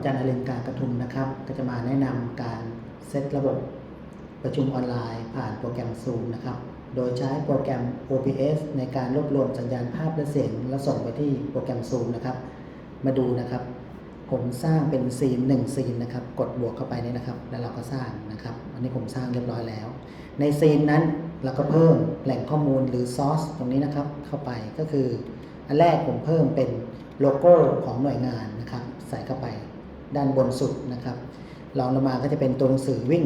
อาจารย์อรินทร์การกระทุมนะครับ ก็จะมาแนะนำการเซตระบบประชุมออนไลน์ผ่านโปรแกรม Zoom นะครับ โดยใช้โปรแกรม OBS ในการรวบรวมสัญญาณภาพและเสียง แล้วส่งไปที่โปรแกรม Zoom นะครับ มาดูนะครับ ผมสร้างเป็นซีน1ซีนนะครับ กดบวกเข้าไปนี่นะครับ แล้วเราก็สร้างนะครับ อันนี้ผมสร้างเรียบร้อยแล้ว ในซีนนั้นเราก็เพิ่มแหล่งข้อมูลหรือซอสตรงนี้นะครับ เข้าไปก็คือ อันแรกผมเพิ่มเป็นโลโก้ของหน่วยงานนะครับ ใส่เข้าไป ด้านบนสุดนะครับรองลงมาก็จะเป็นตัวหนังสือวิ่ง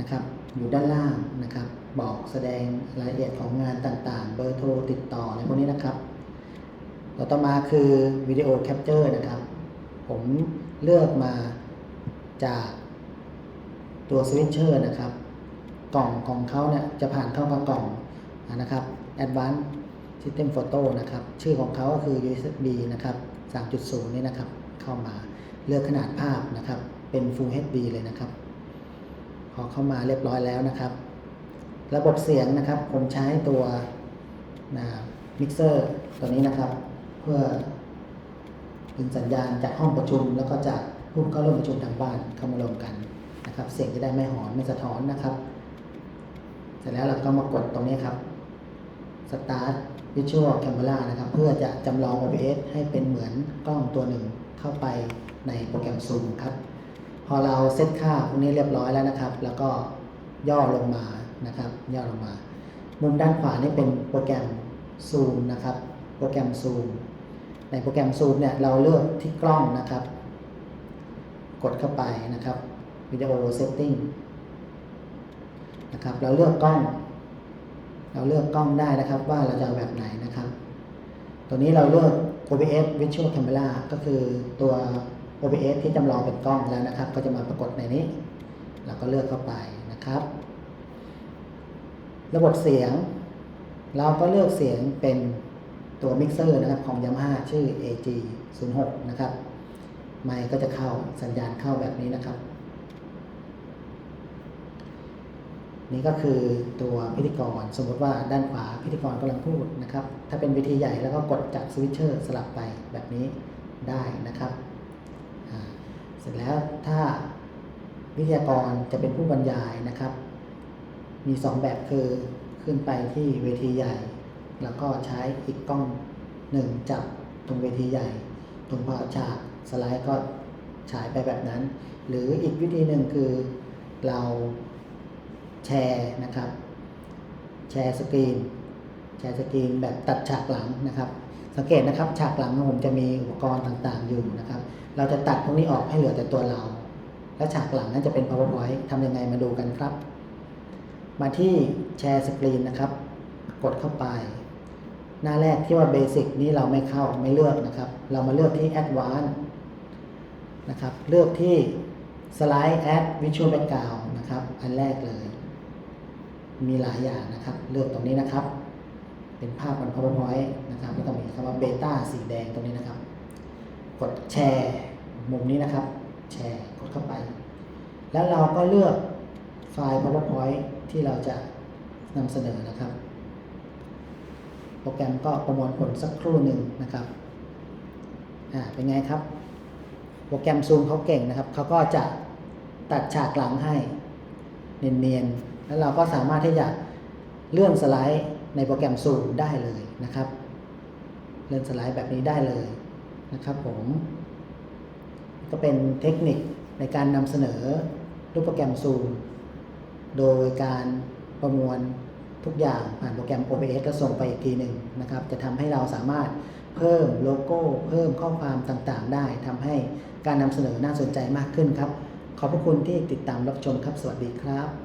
นะครับ อยู่ด้านล่างนะครับ บอกแสดงรายละเอียดของงานต่างๆ เบอร์โทรติดต่อในพวกนี้นะครับ ต่อต่อมาคือวิดีโอแคปเจอร์นะครับ ผมเลือกมาจากตัวสวิตเชอร์นะครับ กล่องของเขาเนี่ยจะผ่านเข้ากับกล่องนะครับ Advanced System Photo นะครับ ชื่อของเขาก็คือ USB นะครับ 3.0 นี่นะครับ เข้ามา เลือกขนาดภาพนะครับ เป็น Full HD เลยนะครับ พอเข้ามาเรียบร้อยแล้วนะครับ ระบบเสียงนะครับ ผมใช้ตัวมิกเซอร์ตัวนี้นะครับ เพื่อดึงสัญญาณจากห้องประชุม แล้วก็จากผู้เข้าร่วมประชุมทางบ้านเข้ามารวมกันนะครับ เสียงจะได้ไม่หอนไม่สะท้อนนะครับ เสร็จแล้วเราก็มากดตรงนี้ครับ Start Visual Camera นะครับ เพื่อจะจำลอง OBS ให้เป็นเหมือนกล้องตัวหนึ่งเข้าไปในโปรแกรม Zoom ครับ พอเราเซตค่าพวกนี้เรียบร้อยแล้วนะครับ แล้วก็ย่อลงมานะครับ ย่อลงมา มุมด้านขวานี่เป็นโปรแกรม Zoom นะครับ โปรแกรม Zoom ในโปรแกรม Zoom เนี่ยเราเลือกที่กล้องนะครับ กดเข้าไปนะครับวิดีโอเซตติ้งนะครับ เราเลือกกล้อง เราเลือกกล้องได้นะครับว่าเราจะแบบไหนนะครับ ตัวนี้เราเลือก OBS Visual Camera ก็คือตัว OBS ที่จำลองเป็นกล้องแล้วนะครับ ก็จะมาปรากฏในนี้ เราก็เลือกเข้าไปนะครับ ระบบเสียง เราก็เลือกเสียงเป็นตัวมิกเซอร์นะครับของ Yamaha ชื่อ AG 0 6 นะครับ ไมค์ก็จะเข้าสัญญาณเข้าแบบนี้นะครับ นี่ก็คือตัวพิธีกร สมมติว่าด้านขวาพิธีกรกำลังพูดนะครับ ถ้าเป็นเวทีใหญ่แล้วก็กดจากสวิตช์เชอร์สลับไปแบบนี้ได้นะครับ เสร็จแล้วถ้าวิทยากรจะเป็นผู้บรรยายนะครับ มี 2 แบบคือขึ้นไปที่เวทีใหญ่ แล้วก็ใช้อีกกล้องหนึ่งจับตรงเวทีใหญ่ ตรงพอฉากสไลด์ก็ฉายไปแบบนั้น หรืออีกวิธีหนึ่งคือเรา แชร์นะครับ แชร์สกรีน แชร์สกรีนแบบตัดฉากหลังนะครับ สังเกตนะครับฉากหลังผมจะมีอุปกรณ์ต่างๆอยู่นะครับ เราจะตัดพวกนี้ออกให้เหลือแต่ตัวเรา และฉากหลังนั่นจะเป็น powerpoint ทำยังไงมาดูกันครับ มาที่แชร์สกรีนนะครับ กดเข้าไป หน้าแรกที่ว่าเบสิกนี้เราไม่เข้าไม่เลือกนะครับ เรามาเลือกที่ Advanced นะครับ เลือกที่ Slide Add Visual Background นะครับ อันแรกเลย มีหลายอย่างนะครับ เลือกตรงนี้นะครับ เป็นภาพบน PowerPoint นะครับแล้วก็มีคำว่าเบต้าสีแดงตรงนี้นะครับ กดแชร์มุมนี้นะครับ แชร์กดเข้าไป แล้วเราก็เลือกไฟล์ PowerPoint ที่เราจะนำเสนอนะครับ โปรแกรมก็ประมวลผลสักครู่หนึ่งนะครับอ่าเป็นไงครับ โปรแกรมซูมเขาเก่งนะครับเขาก็จะตัดฉากหลังให้เนียนๆ แล้วเราก็สามารถที่จะเลื่อนสไลด์ในโปรแกรมซูมได้เลยนะครับ เลื่อนสไลด์แบบนี้ได้เลยนะครับผม ก็เป็นเทคนิคในการนำเสนอรูปโปรแกรมซูมโดยการประมวลทุกอย่างผ่านโปรแกรม OBS แล้วส่งไปอีกทีหนึ่งนะครับ จะทำให้เราสามารถเพิ่มโลโก้ เพิ่มข้อความต่างๆ ได้ทำให้การนำเสนอน่าสนใจมากขึ้นครับ ขอบพระคุณที่ติดตามรับชมครับ สวัสดีครับ